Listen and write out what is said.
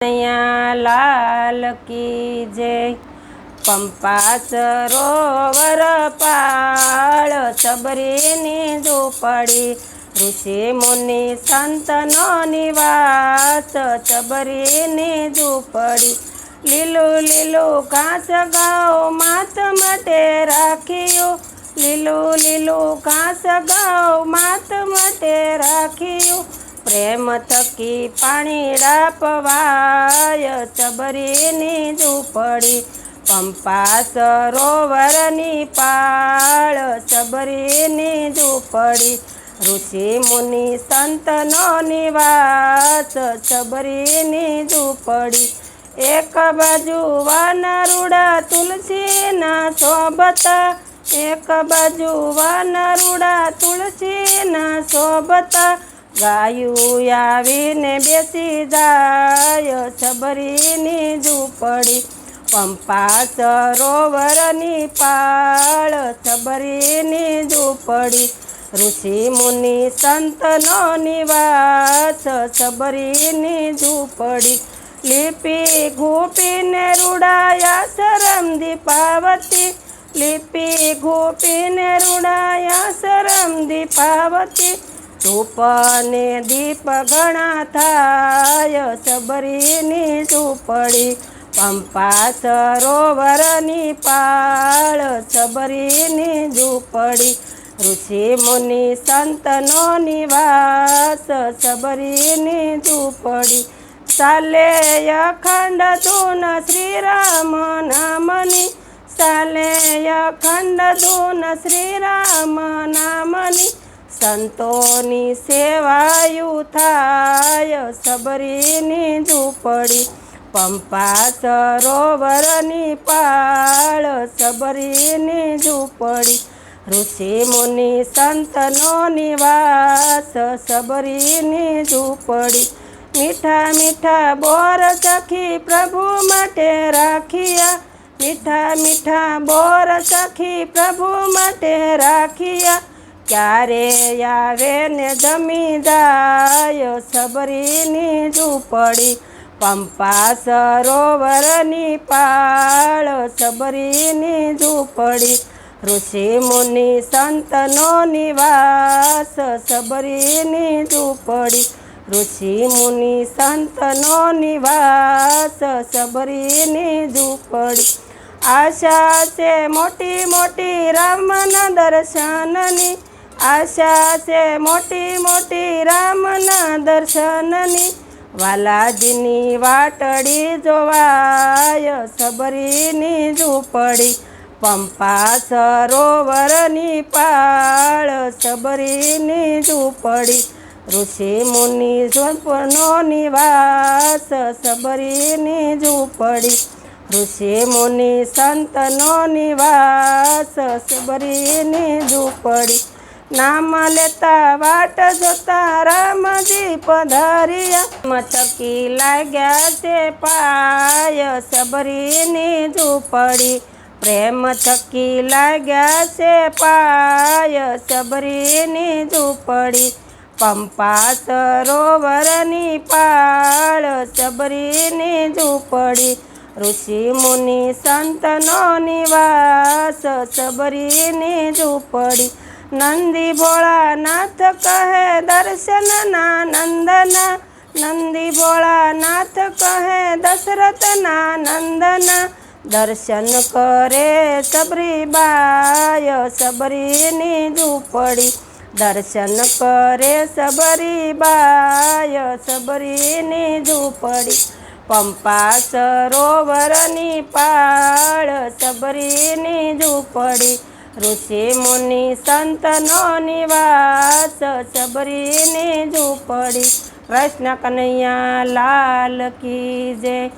કનૈયા લાલ કી જય. પંપા સરોવર પાળ સબરીની ઝૂંપડી. ઋષિ મુનિ સંતનો નિવાસ સબરીની દુપડી લીલું લીલું ઘાસ ગાઓ માત માટે રાખ્યું. લીલું લીલું ઘાસ ગાઓ માત માટે રાખ્યું. પ્રેમ થકી પાણી પવાય ચબરીની ઝૂંપડી, પંપા સરોવરની પાળ, ચબરીની ઝૂંપડી, ઋષિ મુનિ સંતનો નિવાસ, ચબરીની ઝૂંપડી. એક બાજુ વાનરુડા તુલસીના શોભતા, એક બાજુ વાનરુડા તુલસીના શોભતા ગાયું આવીને બેસી જાય, છબરીની ઝૂંપડી, પંપા સરોવરની પાળ, છબરીની ઝૂંપડી, ઋષિ મુનિ સંતનો નિવાસ, છબરીની ઝૂંપડી, લીપી ઘૂપીને રૂડાયા શરમ દીપાવતી, લીપી ઘૂપીને રૂડાયા શરમ દીપાવતી ધૂપ ને દીપ ઘણા થાય, સબરીની સુપડી પંપા સરોવરની પાળ, સબરીની ઝૂંપડી, ઋષિ મુનિ સંતનો નિવાસ, સબરીની ઝૂંપડી. ચાલે અખંડ ધૂન શ્રીરામ નામની ચાલે અખંડ ધૂન શ્રીરામ નામની સંતોની સેવાયુ થાય, સબરીની ઝૂંપડી, પંપા સરોવરની પાળ, સબરીની ઝૂંપડી, ઋષિ મુનિ સંતનો નિવાસ, સબરીની ઝૂંપડી, મીઠા મીઠા બોર સખી પ્રભુ માટે રાખ્યા, મીઠા મીઠા બોર સખી પ્રભુ માટે રાખ્યા ક્યારે આવે ને જમીદાયો સબરીની ઝૂંપડી? પંપા સરોવરની પાળ સબરીની ઝૂંપડી. ઋષિ મુનિ સંતનો નિવાસ સબરીની ઝૂંપડી. ઋષિ મુનિ સંતનો નિવાસ સબરીની ઝૂંપડી. આશા છે મોટી મોટી રામના દર્શનની. આશા છે મોટી મોટી રામના દર્શનની. વાલાજીની વાટડી જોવાય, સબરીની ઝૂંપડી. પંપા સરોવરની પાળ, સબરીની ઝૂંપડી. ઋષિ મુનિ સ્વપ્નો નિવાસ, સબરીની ઝૂંપડી. ઋષિ મુનિ સંતનો નિવાસ, સબરીની ઝૂંપડી. નામ લેતા વાટ જોતા રામજી પધાર્યા. મથકી લાગ્યા છે પાય સબરીની ઝૂંપડી. પ્રેમ થકી લાગ્યા છે પાય સબરીની ઝૂંપડી. પંપા સરોવરની પાળ સબરીની ઝૂંપડી. ઋષિ મુનિ સંતનો નિવાસ સબરીની ઝૂંપડી. નંદી ભોળાનાથ કહે દર્શનના નંદના. નંદી ભોળાનાથ કહે દશરથના નંદના. દર્શન કરે સબરી બાય સબરીની ઝૂંપડી. દર્શન કરે સબરી બાય સબરીની ઝૂંપડી. પંપા સરોવરની પાળ સબરીની ઝૂંપડી. ઋષિ મુનિ સંતનો નિવાસ સબરીની ઝૂંપડી કૃષ્ણ કનૈયા લાલ કી જય.